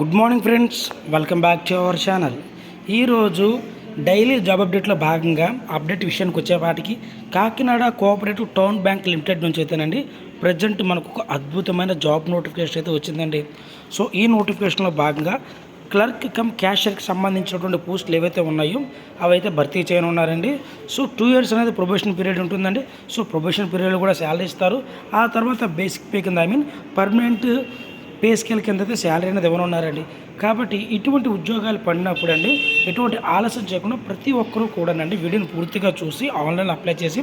Good morning friends welcome back to our channel. ఈరోజు daily job అప్డేట్లో భాగంగా update విషయానికి వచ్చేపాటికి Kakinada cooperative town bank limited నుంచి అయితేనండి ప్రజెంట్ మనకు ఒక అద్భుతమైన జాబ్ నోటిఫికేషన్ అయితే వచ్చిందండి. సో ఈ నోటిఫికేషన్లో భాగంగా క్లర్క్ కమ్ క్యాషియర్కి సంబంధించినటువంటి పోస్టులు ఏవైతే ఉన్నాయో అవైతే భర్తీ చేయనున్నారండి. సో టూ ఇయర్స్ అనేది ప్రొబేషన్ పీరియడ్ ఉంటుందండి. సో ప్రొబేషన్ పీరియడ్లో కూడా శాలరీ ఇస్తారు. ఆ తర్వాత బేసిక్ పే కింద I mean permanent pay scale కింద అయితే శాలరీ అనేది ఇవ్వనున్నారండి కాబట్టి ఇటువంటి ఉద్యోగాలు పడినప్పుడు అండి ఎటువంటి ఆలస్యం చేయకుండా ప్రతి ఒక్కరూ కూడానండి వీడియోని పూర్తిగా చూసి ఆన్లైన్లో అప్లై చేసి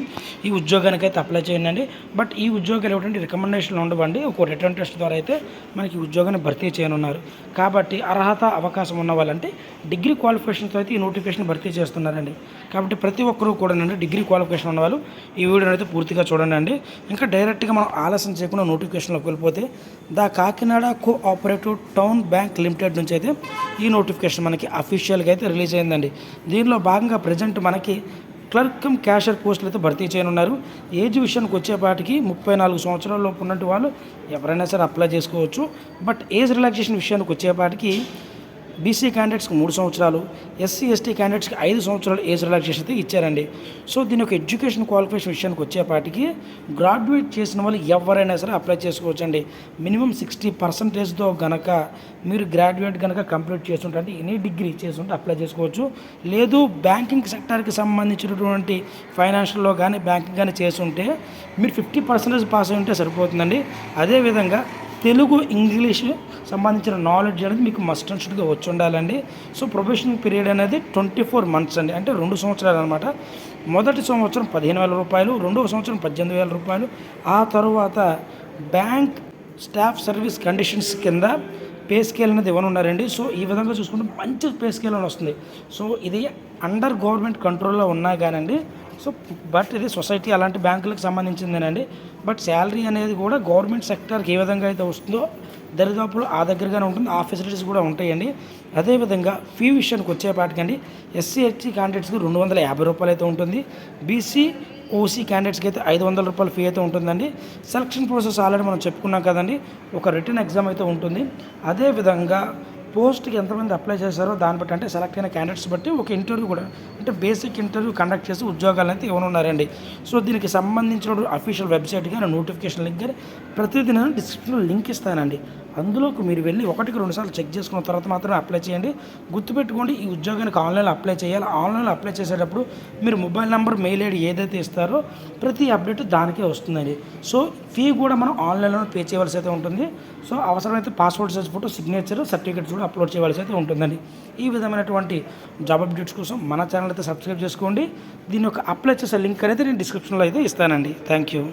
ఈ ఉద్యోగానికి అయితే అప్లై చేయండి. బట్ ఈ ఉద్యోగాలు ఏమిటంటే రికమెండేషన్లు ఉండవండి. ఒక రిటర్న్ టెస్ట్ ద్వారా అయితే మనకి ఉద్యోగాన్ని భర్తీ చేయనున్నారు. కాబట్టి అర్హత అవకాశం ఉన్న వాళ్ళంటే డిగ్రీ క్వాలిఫికేషన్తో అయితే ఈ నోటిఫికేషన్ భర్తీ చేస్తున్నారండి. కాబట్టి ప్రతి ఒక్కరూ కూడానండి డిగ్రీ క్వాలిఫికేషన్ ఉన్న వాళ్ళు ఈ వీడియోని అయితే పూర్తిగా చూడండి. అండి ఇంకా డైరెక్ట్గా మనం ఆలస్యం చేయకుండా నోటిఫికేషన్లోకి వెళ్ళిపోతే దా Kakinada cooperative town bank limited నుంచి అయితే ఈ నోటిఫికేషన్ మనకి అఫీషియల్గా అయితే రిలీజ్ అయిందండి. దీనిలో భాగంగా ప్రజెంట్ మనకి క్లర్క్ కమ్ క్యాషర్ పోస్టులు అయితే భర్తీ చేయనున్నారు. ఏజ్ విషయానికి వచ్చేపాటికి ముప్పై నాలుగు సంవత్సరాల లోపు ఉన్నట్టు వాళ్ళు ఎవరైనా సరే అప్లై చేసుకోవచ్చు. బట్ ఏజ్ రిలాక్సేషన్ విషయానికి వచ్చేపాటికి బీసీ క్యాండిడేట్స్కి మూడు సంవత్సరాలు ఎస్సీ ఎస్టీ క్యాండిడేట్స్కి ఐదు సంవత్సరాలు ఏజ్ రిలాక్సేషన్ అయితే ఇచ్చారండి. సో దీని యొక్క ఎడ్యుకేషన్ క్వాలిఫికేషన్ విషయానికి వచ్చేపాటికి గ్రాడ్యుయేట్ చేసిన వాళ్ళు ఎవరైనా సరే అప్లై చేసుకోవచ్చండి. మినిమం సిక్స్టీ పర్సెంటేజ్తో గనక మీరు గ్రాడ్యుయేట్ కనుక కంప్లీట్ చేస్తుంటే అంటే ఎనీ డిగ్రీ చేస్తుంటే అప్లై చేసుకోవచ్చు. లేదు బ్యాంకింగ్ సెక్టార్కి సంబంధించినటువంటి ఫైనాన్షియల్లో కానీ బ్యాంకింగ్ కానీ చేస్తుంటే మీరు ఫిఫ్టీ పర్సెంటేజ్ పాస్ అయి ఉంటే సరిపోతుందండి. అదేవిధంగా తెలుగు ఇంగ్లీష్ సంబంధించిన నాలెడ్జ్ అనేది మీకు మస్ట్ అండ్ షుడ్గా వచ్చి ఉండాలండి. సో ప్రొఫెషనల్ పీరియడ్ అనేది ట్వంటీ ఫోర్ మంత్స్ అండి. అంటే రెండు సంవత్సరాలు అనమాట మొదటి సంవత్సరం పదిహేను వేల రూపాయలు రెండవ సంవత్సరం పద్దెనిమిది వేల రూపాయలు. ఆ తర్వాత బ్యాంక్ స్టాఫ్ సర్వీస్ కండిషన్స్ కింద పే స్కేల్ అనేది ఇవ్వనున్నారండి సో ఈ విధంగా చూసుకుంటే మంచి పే స్కేల్ అని వస్తుంది. సో ఇది అండర్ గవర్నమెంట్ కంట్రోల్లో ఉన్నా కానండి సో బట్ ఇది సొసైటీ అలాంటి బ్యాంకులకు సంబంధించిందేనండి. బట్ శాలరీ అనేది కూడా గవర్నమెంట్ సెక్టర్కి ఏ విధంగా అయితే వస్తుందో దరిదాపులు ఆ దగ్గరగానే ఉంటుంది ఆ ఫెసిలిటీస్ కూడా ఉంటాయండి. అదేవిధంగా ఫీ విషయానికి వచ్చేపాటికండి ఎస్సీ ఎస్టీ క్యాండిడేట్స్కి రెండు వందల యాభై రూపాయలు అయితే ఉంటుంది. బీసీ ఓసీ క్యాండిడేట్స్కి అయితే ఐదు వందల రూపాయల ఫీ అయితే ఉంటుందండి. సెలక్షన్ ప్రాసెస్ ఆల్రెడీ మనం చెప్పుకున్నాం కదండి. ఒక రిటర్న్ ఎగ్జామ్ అయితే ఉంటుంది. అదేవిధంగా పోస్ట్కి ఎంతమంది అప్లై చేశారో దాన్ని బట్టి అంటే సెలెక్ట్ అయిన క్యాండిడేట్స్ బట్టి ఒక ఇంటర్వ్యూ కూడా అంటే బేసిక్ ఇంటర్వ్యూ కండక్ట్ చేసి ఉద్యోగాలు అయితే ఇవ్వనున్నారండి. సో దీనికి సంబంధించిన అఫీషియల్ వెబ్సైట్ కానీ నోటిఫికేషన్ లింక్ కానీ ప్రతిదిన డిస్క్రిప్షన్లో లింక్ ఇస్తానండి. అందులోకి మీరు వెళ్ళి ఒకటికి రెండు సార్లు చెక్ చేసుకున్న తర్వాత మాత్రమే అప్లై చేయండి. గుర్తుపెట్టుకోండి ఈ ఉద్యోగానికి ఆన్లైన్లో అప్లై చేయాలి. ఆన్లైన్లో అప్లై చేసేటప్పుడు మీరు మొబైల్ నెంబర్ మెయిల్ ఐడి ఏదైతే ఇస్తారో ప్రతి అప్డేట్ దానికే వస్తుందండి. సో ఫీ కూడా మనం ఆన్లైన్లో పే చేయవలసి అయితే ఉంటుంది. సో అవసరమైతే passport size photo signature certificates కూడా అప్లోడ్ చేయవలసి అయితే ఉంటుందండి. ఈ విధమైనటువంటి జాబ్ అప్డేట్స్ కోసం మన ఛానల్ అయితే సబ్స్క్రైబ్ చేసుకోండి. దీని యొక్క అప్లై చేసే లింక్ అనేది నేను డిస్క్రిప్షన్లో అయితే ఇస్తానండి. Thank you.